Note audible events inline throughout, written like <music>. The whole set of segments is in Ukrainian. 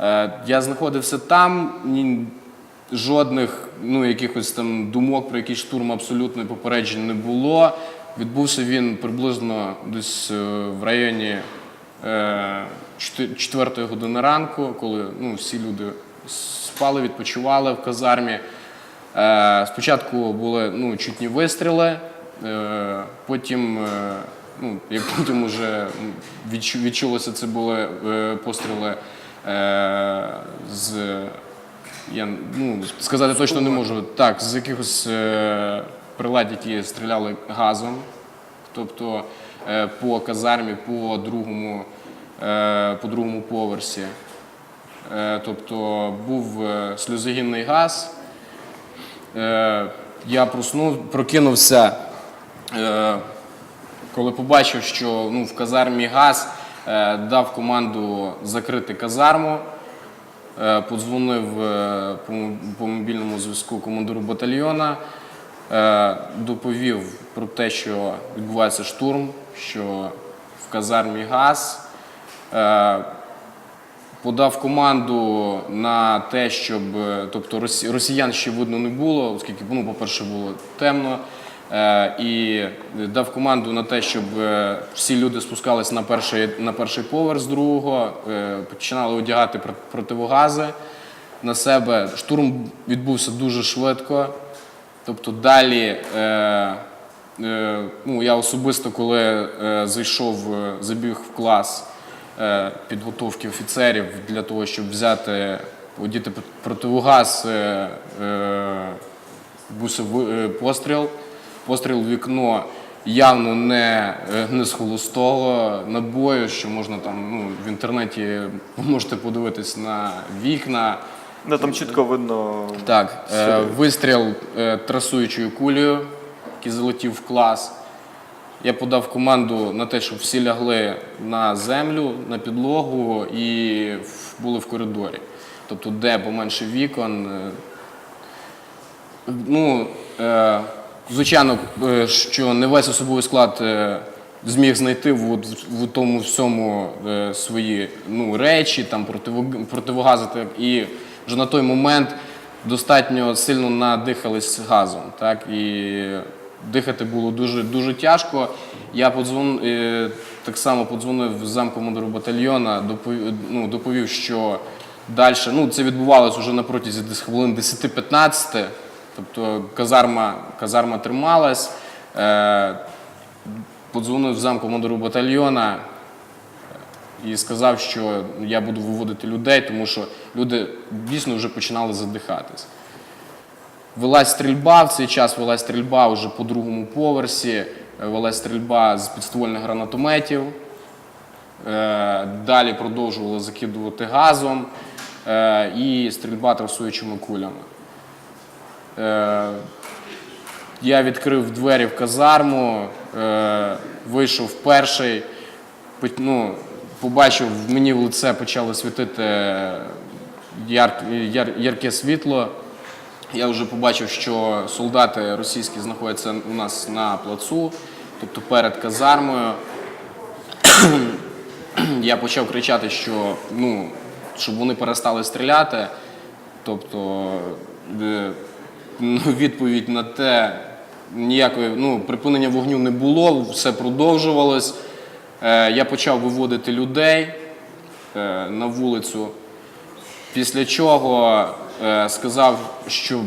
Е, Я знаходився там, жодних ну, якихось там думок про якийсь штурм абсолютно попереджень не було. Відбувся він приблизно десь е, в районі е, 4 години ранку, коли ну, всі люди спали, відпочивали в казармі. Е, Спочатку були ну, чутні вистріли, е, потім, е, ну, як потім вже відчу- відчулося, це були е, постріли е, з. Я ну, сказати точно не можу. Так, з якихось е, прилад, які стріляли газом, тобто е, по казармі, по другому, е, по другому поверсі. Е, тобто був е, сльозогінний газ. Е, я проснув, прокинувся, е, коли побачив, що ну, в казармі газ, е, дав команду закрити казарму. Е, Подзвонив е, по мобільному зв'язку командиру батальйона, е, доповів про те, що відбувається штурм, що в казармі газ. Е, Подав команду на те, щоб е, тобто росіян ще видно не було, оскільки ну, по-перше, було темно. Е, і дав команду на те, щоб е, всі люди спускались на перший, на перший поверх з другого, е, починали одягати противогази на себе. Штурм відбувся дуже швидко. Тобто далі, ну, я особисто, коли зайшов, забіг в клас підготовки офіцерів для того, щоб взяти, одіти противогаз, бусив постріл. Постріл в вікно явно не, е, не з холостого набою, що можна там ну, в інтернеті можете подивитись на вікна. Ну там чітко видно. Так, е, вистріл е, трасуючою кулею, який залетів в клас. Я подав команду на те, щоб всі лягли на землю, на підлогу і були в коридорі. Тобто, де поменше вікон. е, Ну, е, звичайно, е, що не весь особовий склад е, зміг знайти в, в тому всьому е, свої ну, речі, там, противо- противогази. І вже на той момент достатньо сильно надихались газом. Так, і дихати було дуже, дуже тяжко. Я подзвон, так само подзвонив замкомандиру батальйона, доповів, ну, доповів, що далі ну, це відбувалося вже на протязі десь хвилин 10-15. Тобто казарма, казарма трималась. Е, подзвонив замкомандиру батальйона і сказав, що я буду виводити людей, тому що люди дійсно вже починали задихатись. Велась стрільба в цей час, велась стрільба вже по другому поверсі, е, велась стрільба з підствольних гранатометів. Е, Далі продовжували закидувати газом е, і стрільба трасуючими кулями. Е, Я відкрив двері в казарму, е, вийшов перший, ну, побачив, мені в лице почало світити яр, яр, ярке світло. Я вже побачив, що солдати російські знаходяться у нас на плацу, тобто перед казармою. <clears throat> Я почав кричати, що ну, щоб вони перестали стріляти. Тобто е, відповідь на те, ніякої ну, припинення вогню не було, все продовжувалось. Е, Я почав виводити людей е, на вулицю. Після чого е, сказав, щоб,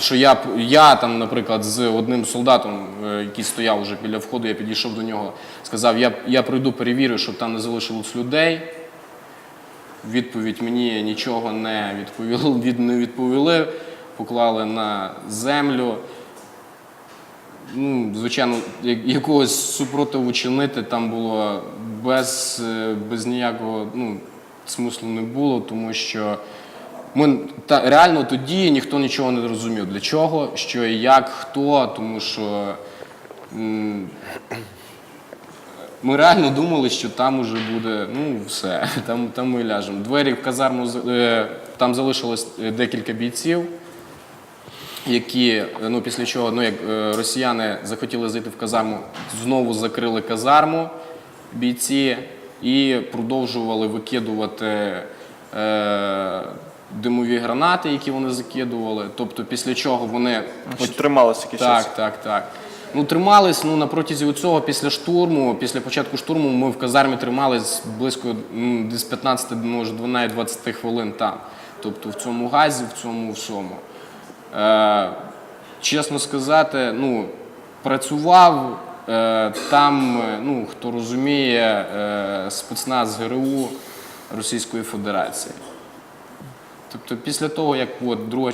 що я, я там, наприклад, з одним солдатом, який стояв уже біля входу, я підійшов до нього, сказав, я, я прийду, перевірю, щоб там не залишилось людей. Відповідь мені нічого не відповіли, від, не відповіли, поклали на землю. Ну, звичайно, якогось супротиву чинити там було без, е, без ніякого ну, смислу не було, тому що ми та, реально тоді ніхто нічого не розумів. Для чого, що і як, хто, тому що ми реально думали, що там уже буде, ну все, <laughs> там, там ми ляжемо. Двері в казарму е, там залишилось е, декілька бійців які ну після чого ну як е, росіяни захотіли зайти в казарму, знову закрили казарму бійці і продовжували викидувати е, димові гранати, які вони закидували. Тобто, після чого вони Чи трималося якийсь час? так, так, так. Ну, тримались ну, на протязі цього після штурму, після початку штурму ми в казармі тримались близько ну, десь 15, може, навіть 20 хвилин там. Тобто в цьому газі, в цьому всьому. Е, чесно сказати, ну, працював е, там, е, ну, хто розуміє, спецназ ГРУ Російської Федерації. Тобто після того, як от, друга,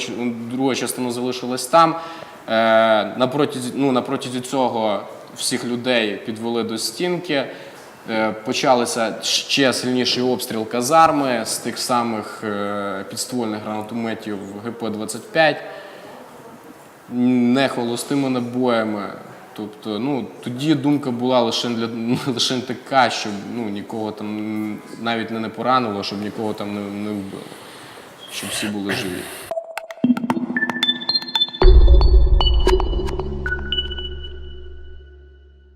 друга частина залишилась там, е, на, протязі, ну, цього всіх людей підвели до стінки, почалися ще сильніший обстріл казарми з тих самих е, підствольних гранатометів ГП-25, не холостими набоями. Тобто, ну, тоді думка була лише, для, <laughs> лише така, щоб ну, нікого там навіть не поранило, щоб нікого там не, не вбило щоб всі були живі.